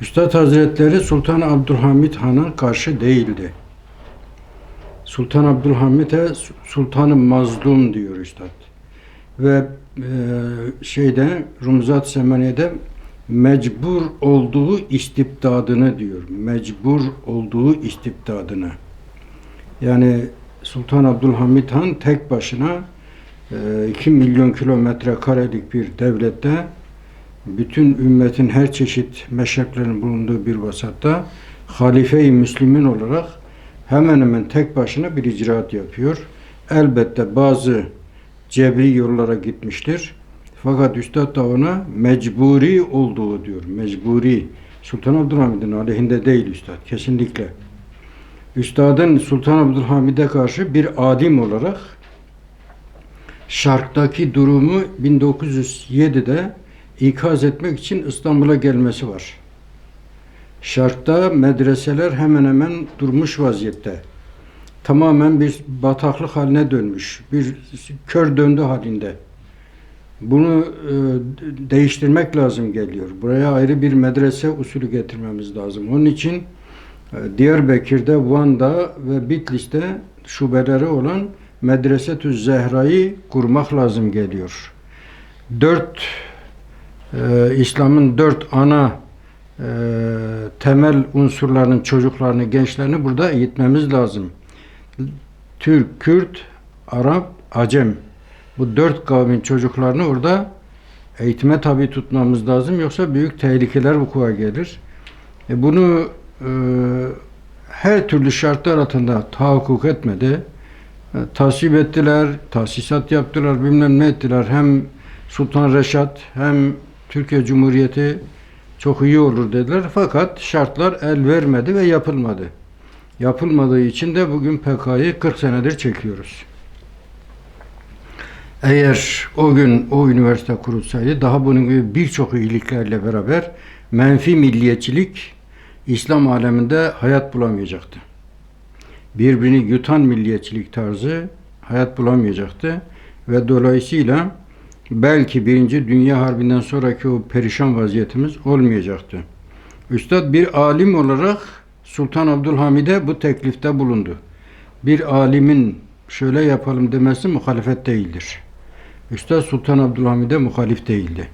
Üstad Hazretleri Sultan Abdülhamit Han'a karşı değildi. Sultan Abdülhamit'e Sultan-ı Mazlum diyor Üstad. Ve e, şeyde Rumzat Semaniye'de mecbur olduğu istibdadını diyor. Mecbur olduğu istibdadını. Yani Sultan Abdülhamit Han tek başına 2 milyon kilometre karelik bir devlette bütün ümmetin her çeşit meşreplerin bulunduğu bir vasatta halife-i Müslümin olarak hemen hemen tek başına bir icraat yapıyor. Elbette bazı cebri yollara gitmiştir. Fakat Üstad da ona mecburi olduğu diyor. Mecburi. Sultan Abdülhamid'in aleyhinde değil Üstad. Kesinlikle. Üstadın Sultan Abdülhamid'e karşı bir adim olarak Şark'taki durumu 1907'de ikaz etmek için İstanbul'a gelmesi var. Şark'ta medreseler hemen hemen durmuş vaziyette. Tamamen bir bataklık haline dönmüş. Bir kör döndü halinde. Bunu e, değiştirmek lazım geliyor. Buraya ayrı bir medrese usulü getirmemiz lazım. Onun için e, Diyarbakır'da, Van'da ve Bitlis'te şubeleri olan Medresetü Zehra'yı kurmak lazım geliyor. Dört e, İslam'ın dört ana e, temel unsurlarının çocuklarını, gençlerini burada eğitmemiz lazım. Türk, Kürt, Arap, Acem. Bu dört kavmin çocuklarını orada eğitime tabi tutmamız lazım. Yoksa büyük tehlikeler vuku'a gelir. E bunu e, her türlü şartlar altında tahakkuk etmedi. E, tasvip ettiler, tahsisat yaptılar, bilmem ne ettiler. Hem Sultan Reşat hem Türkiye Cumhuriyeti çok iyi olur dediler. Fakat şartlar el vermedi ve yapılmadı. Yapılmadığı için de bugün PKK'yı 40 senedir çekiyoruz. Eğer o gün o üniversite kurulsaydı daha bunun gibi birçok iyiliklerle beraber menfi milliyetçilik İslam aleminde hayat bulamayacaktı. Birbirini yutan milliyetçilik tarzı hayat bulamayacaktı ve dolayısıyla belki Birinci Dünya Harbi'nden sonraki o perişan vaziyetimiz olmayacaktı. Üstad bir alim olarak Sultan Abdülhamid'e bu teklifte bulundu. Bir alimin şöyle yapalım demesi muhalefet değildir. Üstad Sultan Abdülhamid'e muhalif değildi.